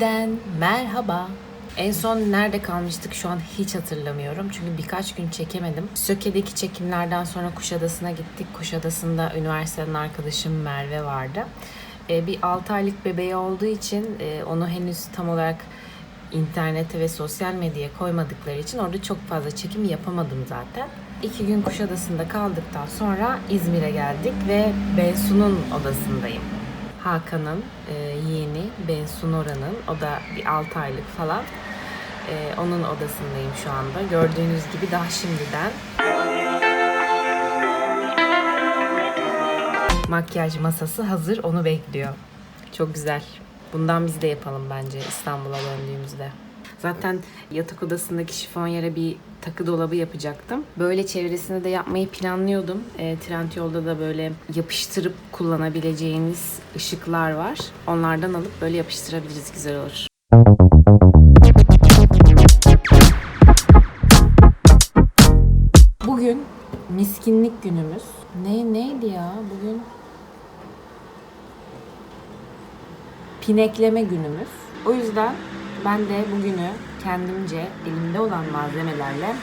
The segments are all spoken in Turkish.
Yeniden merhaba. En son nerede kalmıştık şu an hiç hatırlamıyorum. Çünkü birkaç gün çekemedim. Söke'deki çekimlerden sonra Kuşadası'na gittik. Kuşadası'nda üniversiteden arkadaşım Merve vardı. Ee, bir 6 aylık bebeği olduğu için e, onu henüz tam olarak internete ve sosyal medyaya koymadıkları için orada çok fazla çekim yapamadım zaten. İki gün Kuşadası'nda kaldıktan sonra İzmir'e geldik ve Bensu'nun odasındayım. Hakan'ın e, yeğeni Bensu Nora'nın, o da bir 6 aylık falan. E, onun odasındayım şu anda. Gördüğünüz gibi daha şimdiden makyaj masası hazır, onu bekliyor. Çok güzel. Bundan biz de yapalım bence İstanbul'a döndüğümüzde. Zaten yatak odasındaki şifon yere bir takı dolabı yapacaktım. Böyle çevresini de yapmayı planlıyordum. E, Trendyol'da da böyle yapıştırıp kullanabileceğiniz ışıklar var. Onlardan alıp böyle yapıştırabiliriz. Güzel olur. Bugün miskinlik günümüz. Ne neydi ya bugün? Pinekleme günümüz. O yüzden ben de bugünü kendimce elimde olan malzemelerle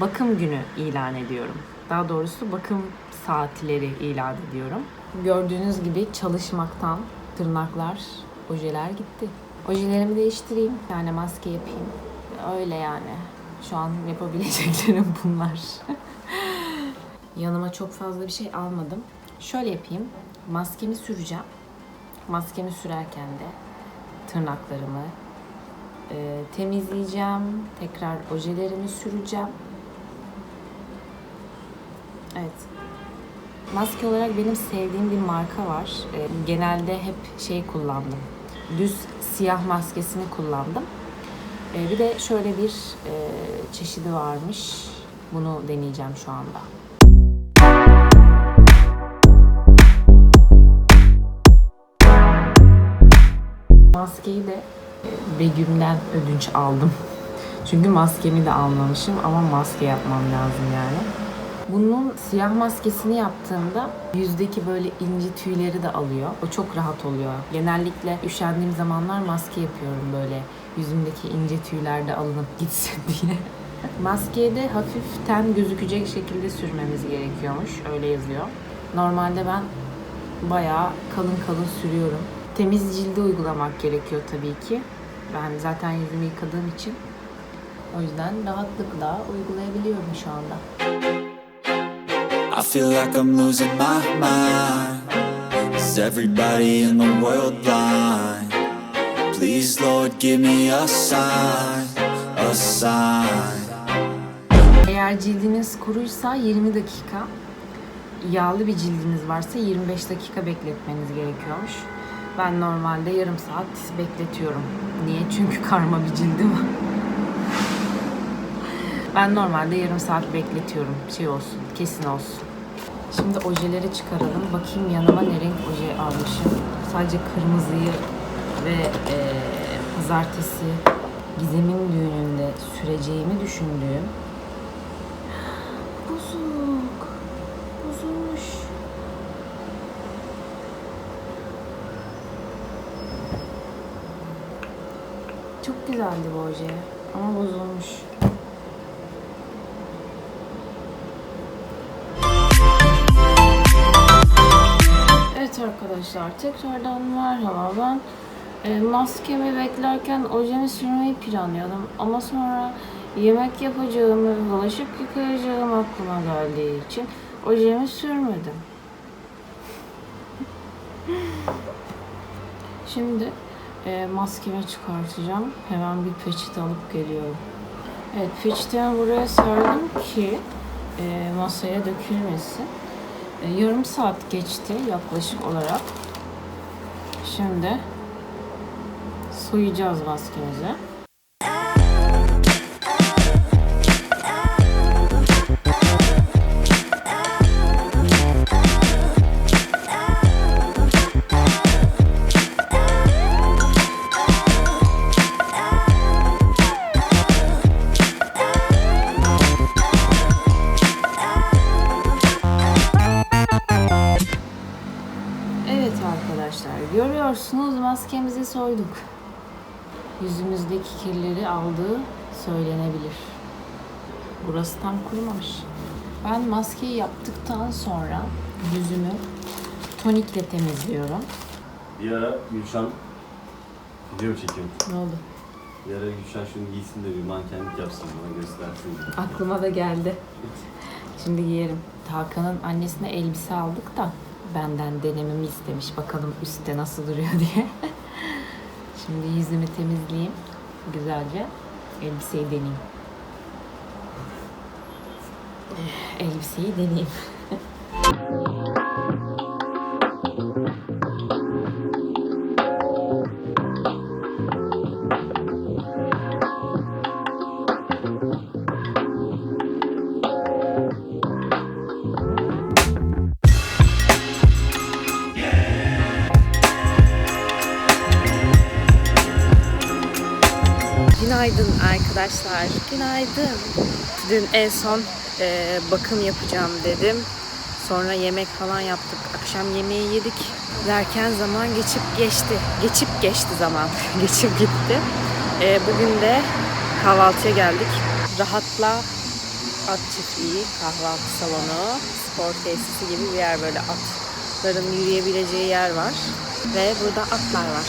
bakım günü ilan ediyorum. Daha doğrusu bakım saatleri ilan ediyorum. Gördüğünüz gibi çalışmaktan tırnaklar, ojeler gitti. Ojelerimi değiştireyim, yani maske yapayım. Öyle yani. Şu an yapabileceklerim bunlar. Yanıma çok fazla bir şey almadım. Şöyle yapayım. Maskemi süreceğim. Maskemi sürerken de tırnaklarımı e, temizleyeceğim. Tekrar ojelerimi süreceğim. Evet. Maske olarak benim sevdiğim bir marka var. E, genelde hep şey kullandım. Düz siyah maskesini kullandım. E, bir de şöyle bir e, çeşidi varmış. Bunu deneyeceğim şu anda. Maskeyi de Begüm'den ödünç aldım. Çünkü maskemi de almamışım ama maske yapmam lazım yani. Bunun siyah maskesini yaptığımda yüzdeki böyle ince tüyleri de alıyor. O çok rahat oluyor. Genellikle üşendiğim zamanlar maske yapıyorum böyle yüzümdeki ince tüyler de alınıp gitsin diye. Maskeye de hafif gözükecek şekilde sürmemiz gerekiyormuş. Öyle yazıyor. Normalde ben bayağı kalın kalın sürüyorum. Temiz cilde uygulamak gerekiyor tabii ki. Ben zaten yüzümü yıkadığım için o yüzden rahatlıkla uygulayabiliyorum şu anda. I feel like I'm losing my mind. Is everybody in the world blind? Please, Lord, give me a sign, a sign. Eğer cildiniz kuruysa 20 dakika, yağlı bir cildiniz varsa 25 dakika bekletmeniz gerekiyormuş. Ben normalde yarım saat bekletiyorum. Niye? Çünkü karma bir cildim. Ben normalde yarım saat bekletiyorum. Şey olsun, kesin olsun. Şimdi ojeleri çıkaralım. Bakayım yanıma ne renk oje almışım. Sadece kırmızıyı ve eee pazartesi Gizem'in düğününde süreceğimi düşündüğüm Bozuk. Bozulmuş. Çok güzeldi bu oje. Ama bozulmuş. Evet arkadaşlar tekrardan merhaba ben e, maskemi beklerken ojemi sürmeyi planlıyordum ama sonra yemek yapacağım ve bulaşık yıkayacağım aklıma geldiği için ojemi sürmedim. Şimdi e, maskemi çıkartacağım. Hemen bir peçete alıp geliyorum. Evet peçetemi buraya serdim ki e, masaya dökülmesin. E, yarım saat geçti yaklaşık olarak. Şimdi soyacağız maskemizi. Görüyorsunuz maskemizi soyduk. yüzümüzdeki kirleri aldığı söylenebilir. Burası tam kurumamış. Ben maskeyi yaptıktan sonra yüzümü tonikle temizliyorum. Bir ara Gülşen video çekiyorum. Ne oldu? Bir ara Gülşen şunu giysin de bir mankenlik yapsın bana göstersin. Aklıma da geldi. Şimdi giyerim. Hakan'ın annesine elbise aldık da benden denememi istemiş. Bakalım üstte nasıl duruyor diye. Şimdi yüzümü temizleyeyim. Güzelce elbiseyi deneyeyim. Elbiseyi deneyeyim. Günaydın arkadaşlar. Günaydın. Dün en son e, bakım yapacağım dedim. Sonra yemek falan yaptık. Akşam yemeği yedik. Derken zaman geçip geçti. Geçip geçti zaman. geçip gitti. E, bugün de kahvaltıya geldik. Rahatla at çiftliği, kahvaltı salonu, spor tesisi gibi bir yer böyle atların yürüyebileceği yer var. Ve burada atlar var.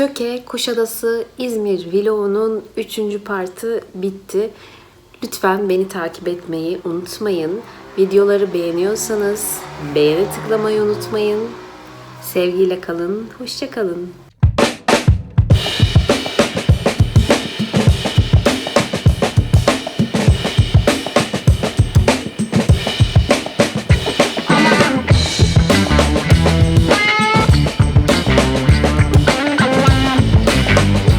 Söke, Kuşadası, İzmir vlogunun 3. partı bitti. Lütfen beni takip etmeyi unutmayın. Videoları beğeniyorsanız beğeni tıklamayı unutmayın. Sevgiyle kalın, hoşça kalın.